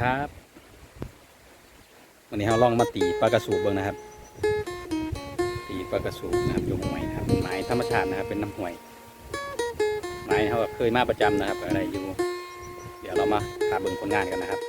ครับวันนี้เราลองมาตีปลากระสูบเบิ้งนะครับ ตีปลากระสูบนะครับอยู่ห่วยนะครับไม้ธรรมชาตินะครับ เป็นน้ำห่วย ไม้เขาเคยมาประจำนะครับ อะไรอยู่ เดี๋ยวเรามาหาเบิ่งผลงานกันนะครับ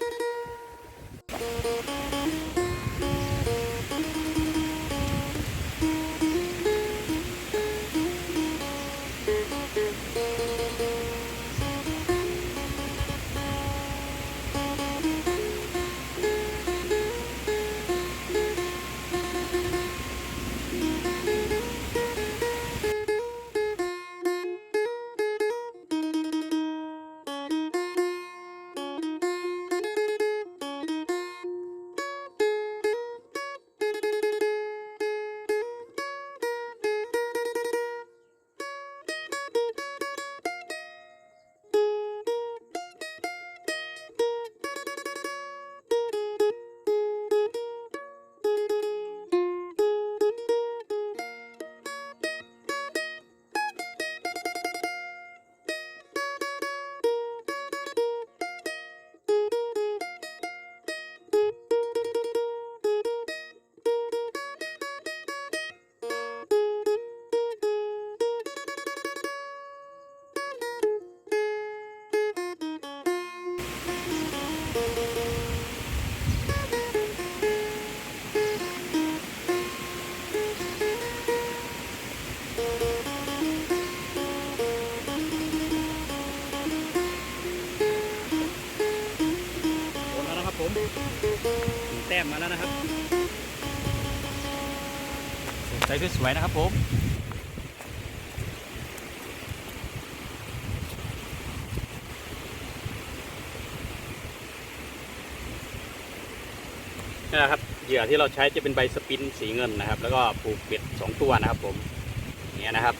นะครับใส่สวยๆนะครับผมนี่นะครับเหยื่อที่เราใช้จะเป็นใบสปินสีเงินนะครับ แล้วก็ผูกเบ็ดสองตัวนะครับผมเนี้ยนะครับ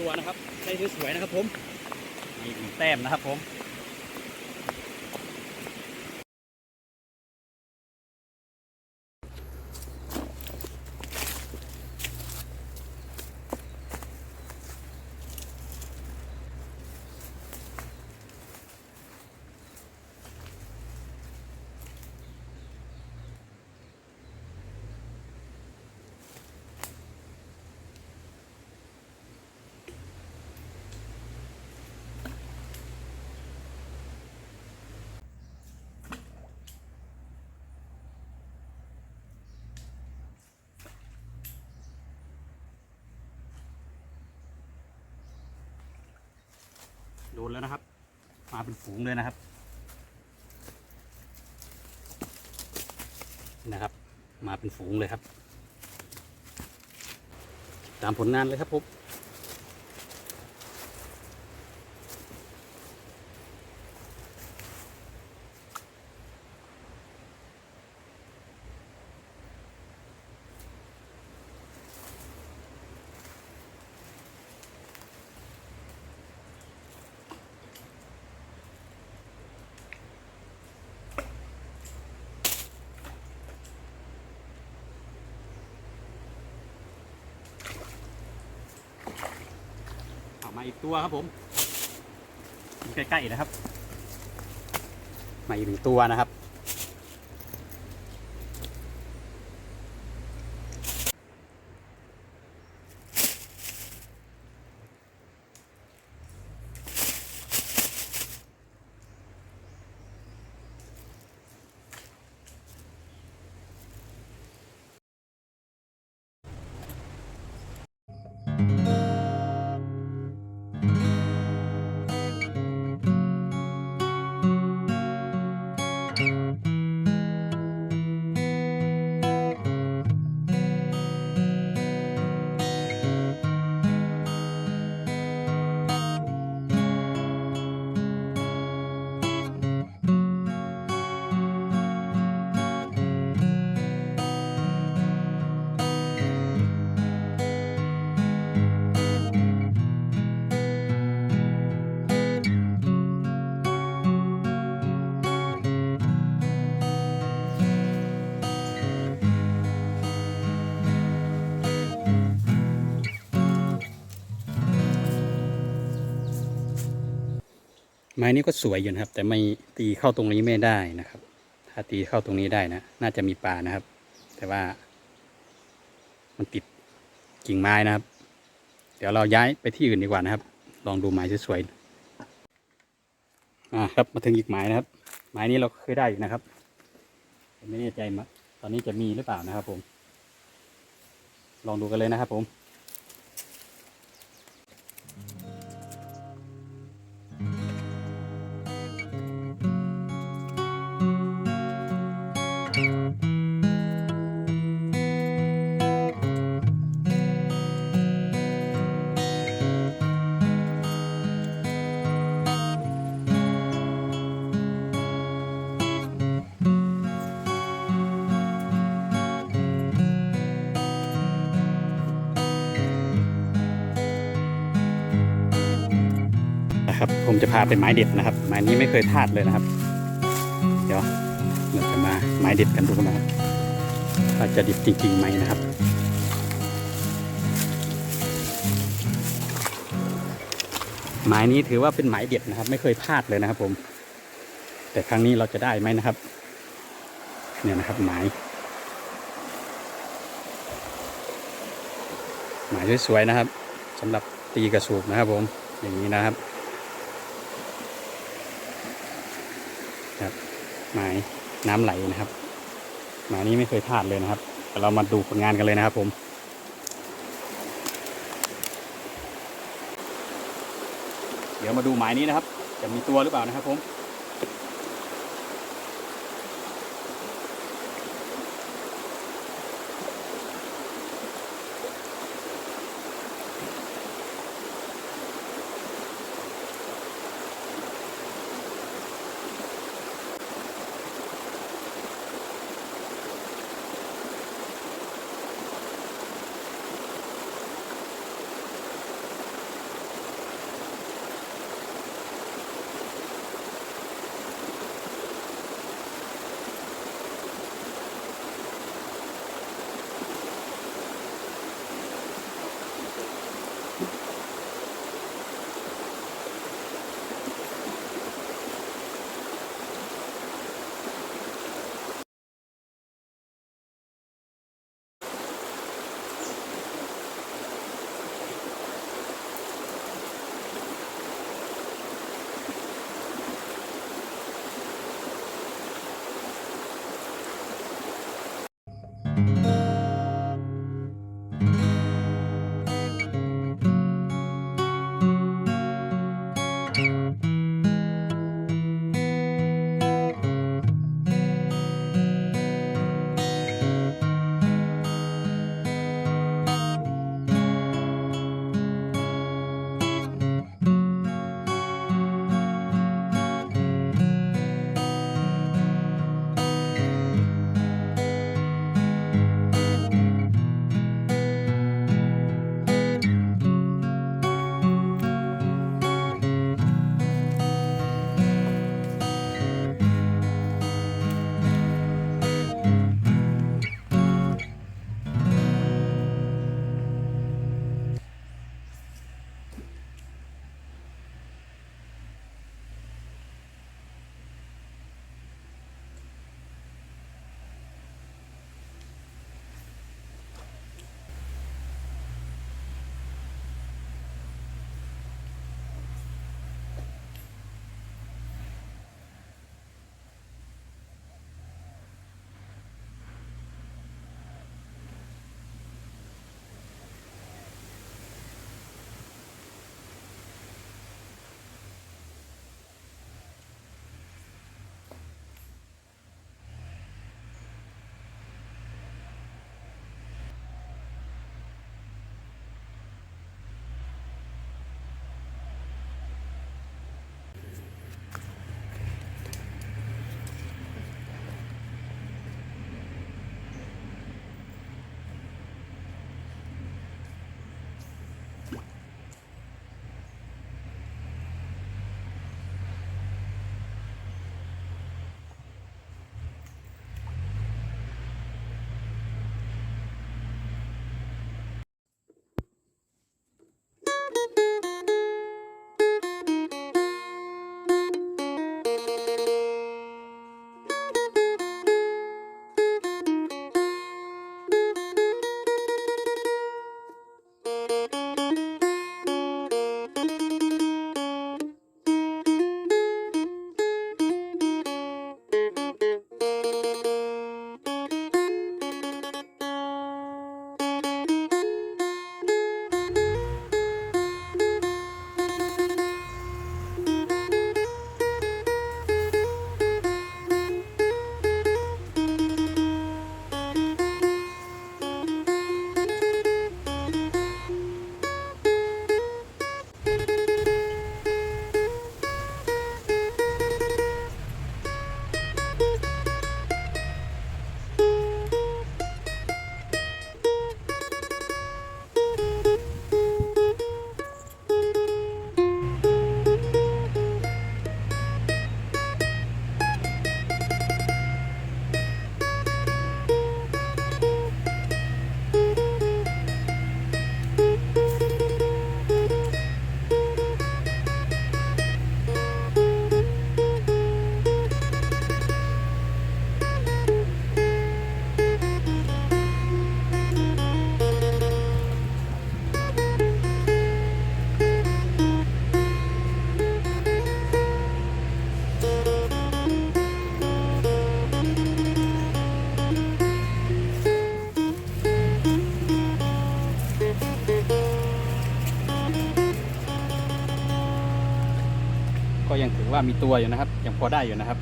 ตัวนะครับได้สวยๆนะครับผมอีกแต้มนะครับผม โดนแล้วนะครับ มาเป็นฝูงเลยนะครับ นะครับ มาเป็นฝูงเลยครับ ตามผลงานเลยครับผม มาอีกตัวครับผมใกล้ๆนะครับมาอีกหนึ่งตัวนะครับ ไม้นี้ก็สวยอยู่นะครับ แต่ไม่ตีเข้าตรงนี้ไม่ได้นะครับ ถ้าตีเข้าตรงนี้ได้นะ น่าจะมีปลานะครับ แต่ว่า มันติดกิ่งไม้นะครับ เดี๋ยวเราย้ายไปที่อื่นดีกว่านะครับ ลองดูไม้สวยๆอ่าครับมาถึงอีกไม้นะครับ ไม้นี้เราเคยได้อยู่นะครับไม่แน่ใจมาตอนนี้จะมีหรือเปล่านะครับผม ลองดูกันเลยนะครับผม พาไปไม้เด็ดนะครับ ไม้นี้ไม่เคยพลาดเลยนะครับ เดี๋ยวเราจะมาไม้เด็ดกันดูนะครับว่าจะเด็ดจริงๆไหมนะครับไม้นี้ถือว่าเป็นไม้เด็ดนะครับ ไม่เคยพลาดเลยนะครับผม แต่ครั้งนี้เราจะได้ไหมนะครับ เนี่ยนะครับไม้ไม้สวยๆนะครับสำหรับตีกระสูบนะครับผมอย่างนี้นะครับ ครับหมายน้ำไหลนะครับหมายนี้ไม่เคยพลาดเลยนะครับแต่เรามาดูผลงานกันเลยนะครับ ผมเดี๋ยวมาดูหมายนี้นะครับ จะมีตัวหรือเปล่านะครับผม ก็ยังถือว่ามีตัวอยู่นะครับ ยังพอได้อยู่นะครับ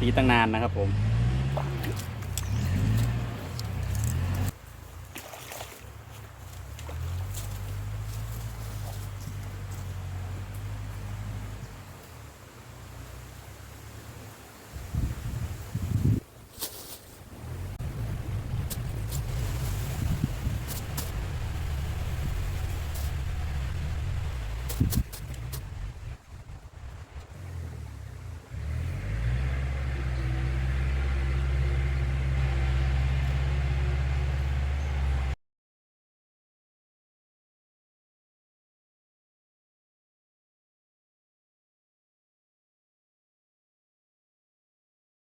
ตีตั้งนานนะครับผม